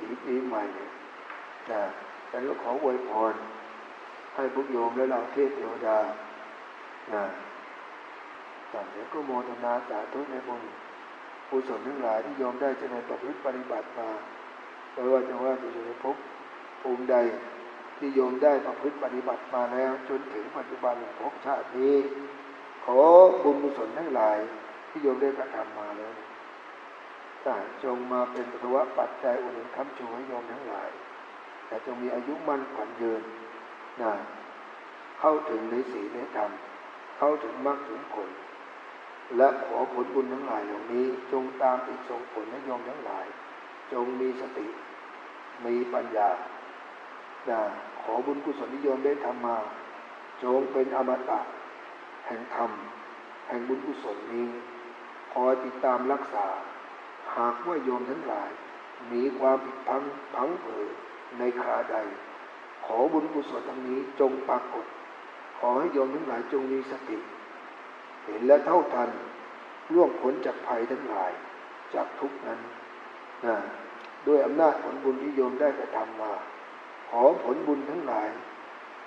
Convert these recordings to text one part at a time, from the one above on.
ถีปีใหม่เนี่ยนะฉันก็ขออวยพรให้พวกโยมและเราเทพเทวดานะจากนี้ก็โมทนาสาธุในบุญกุศลทั้งหลายที่โยมได้จริญประพฤติปฏิบัติมาไม่ว่าจะว่าจะอยู่ในภพภูมิใดที่โยมได้ประพฤติปฏิบัติมาแล้ว จนถึงปัจจุบันภพชาตินี้ ขอบุญกุศลทั้งหลายที่โยมได้กระทำมาแล้ว จงมาเป็นปฐวะปัจจัยอุดหนุนคำชูให้โยมทั้งหลาย แต่จงมีอายุมั่นขวัญยืนนะเข้าถึงในสีในธรรม เข้าถึงมรรคถึงผล และขอผลบุญทั้งหลายเหล่านี้ จงตามติดส่งผลให้โยมทั้งหลาย จงมีสติ มีปัญญานะขอบุญกุศลนิยมได้ทำมา จงเป็นอมตะ แห่งธรรม แห่งบุญกุศลนี้ คอยติดตามรักษา หากว่าโยมทั้งหลาย มีความผิดพังพังเผยในคาใด ขอบุญกุศลทั้งนี้จงปรากฏ ขอให้โยมทั้งหลายจงมีสติ เห็นและเท่าทันล่วงพ้นจากภัยทั้งหลายจากทุกนั้นนะด้วยอำนาจผลบุญที่โยมได้กระทำมา ขอผลบุญทั้งหลาย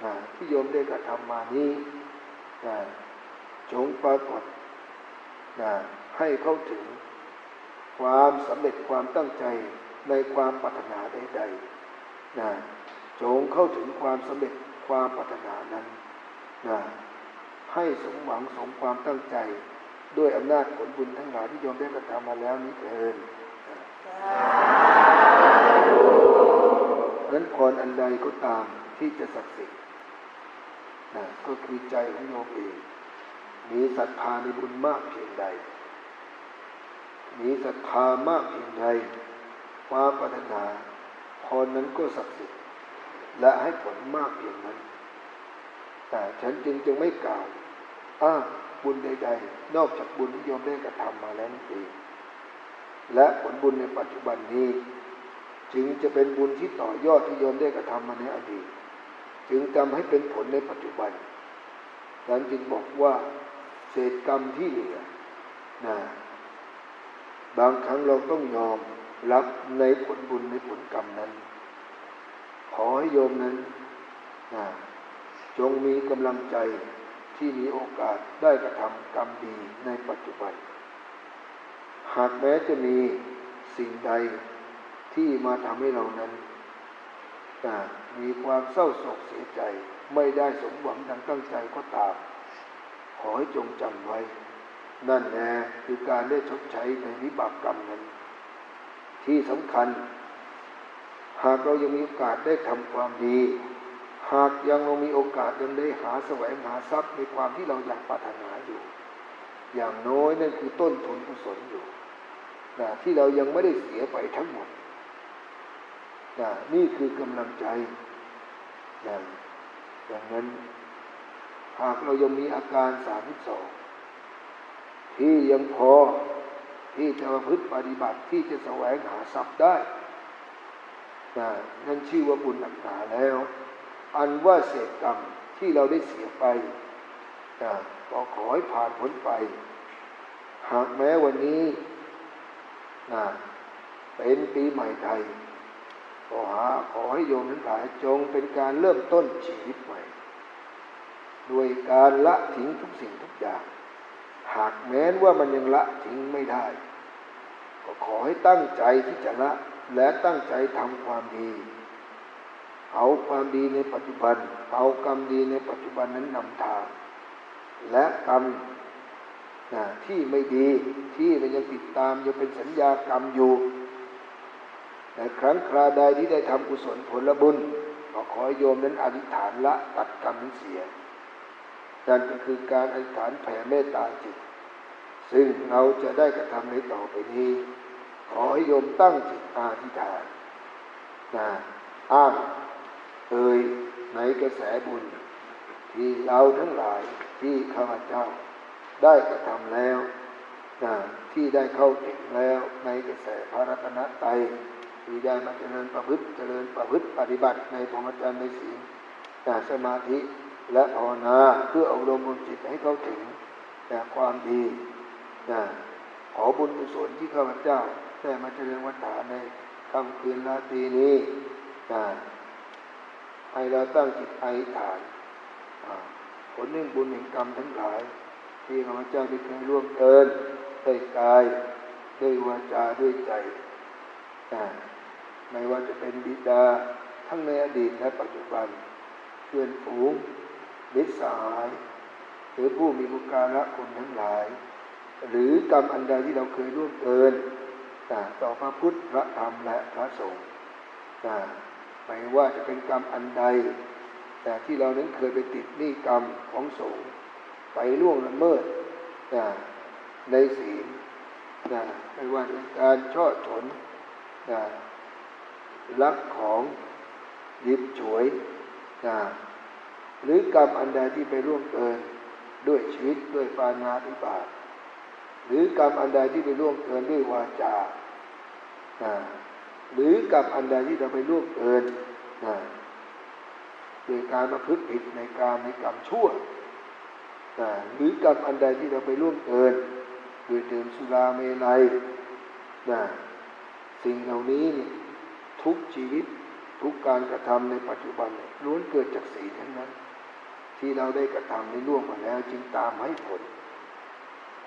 นะที่โยมได้กระทำมานี้นะจงปรากฏนะให้เข้าถึง ความสำเร็จความตั้งใจในความปรารถนาใดๆนะจงเข้าถึงความสำเร็จความปรารถนานั้นนะให้สมหวังสมความตั้งใจ ด้วยอำนาจผลบุญทั้งหลายที่โยมได้กระทำมาแล้วนี้เถิดนั้นพรอันใดก็ตามที่จะศักดิ์สิทธิ์นะก็คือใจของโยมเองมีศรัทธาในบุญมากเพียงใด มีศรัทธามากเพียงใดความปรารถนาพรนั้นก็ศักดิ์สิทธิ์และให้ผลมากเพียงนั้น แต่ฉันจึงจึงไม่กล่าวอ้าบุญใด ๆ นอกจากบุญที่โยมได้กระทำมาแล้วนั่นเองและผลบุญในปัจจุบันนี้ จึงจะเป็นบุญที่ต่อยอดที่โยมได้กระทำมาในอดีต จึงทำให้เป็นผลในปัจจุบันดังนั้นจึงบอกว่าเศษกรรมที่เหลือนะ บางครั้งเราต้องยอมรับในผลบุญในผลกรรมนั้น ขอให้โยมนั้นจงมีกำลังใจที่มีโอกาสได้กระทำกรรมดีในปัจจุบัน หากแม้จะมีสิ่งใดที่มาทำให้เรานั้นมีความเศร้าโศกเสียใจ ไม่ได้สมหวังดังตั้งใจก็ตาม ขอให้จงจำไว้ นั่นแน่คือการได้ชดใช้ในวิบากกรรมนั้น ที่สำคัญ หากเรายังมีโอกาสได้ทำความดี หากยังเรามีโอกาสยังได้หาแสวงหาทรัพย์ในความที่เราอยากปรารถนาอยู่ อย่างน้อยนั่นคือต้นทุนกุศลอยู่นะที่เรายังไม่ได้เสียไปทั้งหมดนะนี่คือกำลังใจนะอย่างนั้น หากเรายังมีอาการสามสอง ที่ยังพอที่จะประพฤติปฏิบัติที่จะแสวงหาทรัพย์ได้นะนั่นชื่อว่าบุญหนักหนาแล้ว อันว่าเศษกรรมที่เราได้เสียไปนะก็ขอให้ผ่านพ้นไป หากแม้วันนี้นะเป็นปีใหม่ไทยขอหาขอให้โยมทั้งหลายจงเป็นการเริ่มต้นชีวิตใหม่ ด้วยการละทิ้งทุกสิ่งทุกอย่าง หากแม้นว่ามันยังละทิ้งไม่ได้ ก็ขอให้ตั้งใจที่จะละและตั้งใจทำความดี เอาความดีในปัจจุบัน เอากรรมดีในปัจจุบันนั้นนำทาง และกรรมนะที่ไม่ดีที่มันยังติดตามยังเป็นสัญญากรรมอยู่ในครั้งคราใดที่ได้ทำกุศลผลบุญก็ขอโยมนั้นอธิษฐานละตัดกรรมนั้นเสีย นั่นก็คือการอธิษฐานแผ่เมตตาจิต ซึ่งเราจะได้กระทำในต่อไปนี้ ขอให้โยมตั้งจิตอธิษฐานนะอ้างเอ่ยในกระแสบุญ ที่เราทั้งหลายที่ข้าพเจ้า ได้กระทำแล้วนะที่ได้เข้าถึงแล้วในกระแสพระรัตนตรัยที่ได้มาเจริญประพฤติเจริญประพฤติปฏิบัติในพรหมจรรย์ในศีลแต่สมาธิ และภาวนาเพื่ออบรมจิตให้เขาถึงแต่ความดีนะขอบุญกุศลที่ข้าพเจ้าได้มาเจริญวัฏฏานในคำคืนราตรีนี้นะให้เราตั้งจิตอธิษฐานอ่าผลแห่งบุญแห่งกรรมทั้งหลาย ที่ข้าพเจ้าได้เคยร่วมเกินด้วยกายด้วยวาจาด้วยใจนะไม่ว่าจะเป็นบิดาทั้งในอดีตและปัจจุบันเพื่อนฝูง มิตรสหาย หรือผู้มีบุการะคุณทั้งหลาย หรือกรรมอันใดที่เราเคยร่วมเกินต่อพระพุทธพระธรรมและพระสงฆ์ไม่ว่าจะเป็นกรรมอันใด แต่ที่เรานั้นเคยไปติดหนี้กรรมของสงฆ์ไปล่วงละเมิดในศีลไม่ว่าจะเป็นการช่อฉนลักของหยิบฉวย หรือกรรมอันใดที่ไปร่วงเกินด้วยชีวิตด้วยปานาธิบาตหรือกรรมอันใดที่ไปล่วงเกินด้วยวาจาหรือกรรมอันใดที่เราไปล่วงเกินโดยการประพฤติผิดในการในกรรมชั่วหรือกรรมอันใดที่เราไปล่วงเกินโดยดื่มสุราเมลัยสิ่งเหล่านี้ทุกชีวิต ทุกการกระทำในปัจจุบันล้วนเกิดจากศีลทั้งนั้น ที่เราได้กระทำในล่วงมาแล้วจึงตามให้ผล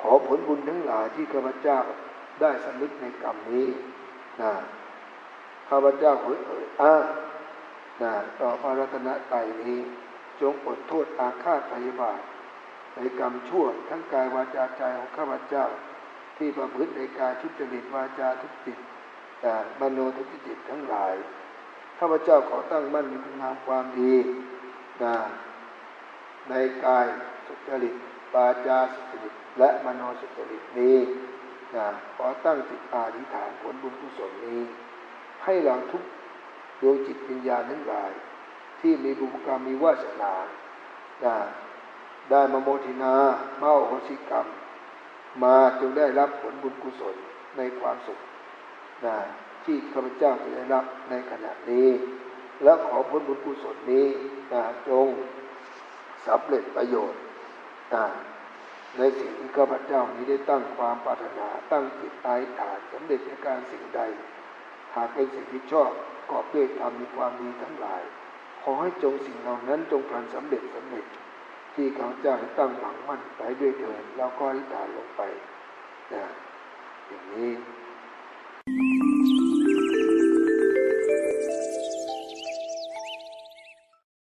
ขอผลบุญทั้งหลายที่ข้าพเจ้าได้สำนึกในกรรมนี้นะข้าพเจ้าขอเอ่ยอ้างนะต่อพระรัตนตรัยนี้ จงอดโทษอาฆาตพยาบาทในกรรมชั่วทั้งกายวาจาใจของข้าพเจ้า ที่ประพฤติในกายทุจริตวาจาทุจริตแต่มโนทุจริตทั้งหลาย ข้าพเจ้าขอตั้งมั่นในคุณงามความดีนะในกายสุจริตวาจาสุจริตและมโนสุจริตนี้นะขอตั้งจิตอาธิฐานผลบุญกุศลนี้ ให้เราทุกดวงจิตวิญญาณทั้งหลาย ที่มีบุญกรรมมีวาสนานะได้มาโมทินาเมาโหสิกรรม มาจงได้รับผลบุญกุศลในความสุขนะ ที่ข้าพเจ้าจะได้รับในขณะนี้ และขอผลบุญกุศลนี้นะจงสำเร็จประโยชน์นะในสิ่งที่ข้าพเจ้านี้ได้ตั้งความปรารถนาตั้งจิตอธิษฐานสำเร็จในการสิ่งใด หากเป็นสิ่งที่ชอบกอบด้วยธรรมมีความดีทั้งหลาย ขอให้จงสิ่งเหล่านั้นจงพลันสำเร็จสำเร็จ ที่ข้าพเจ้าได้ตั้งหวังมั่นไปด้วยเถิดแล้วก็อธิษฐานลงไปนะอย่างนี้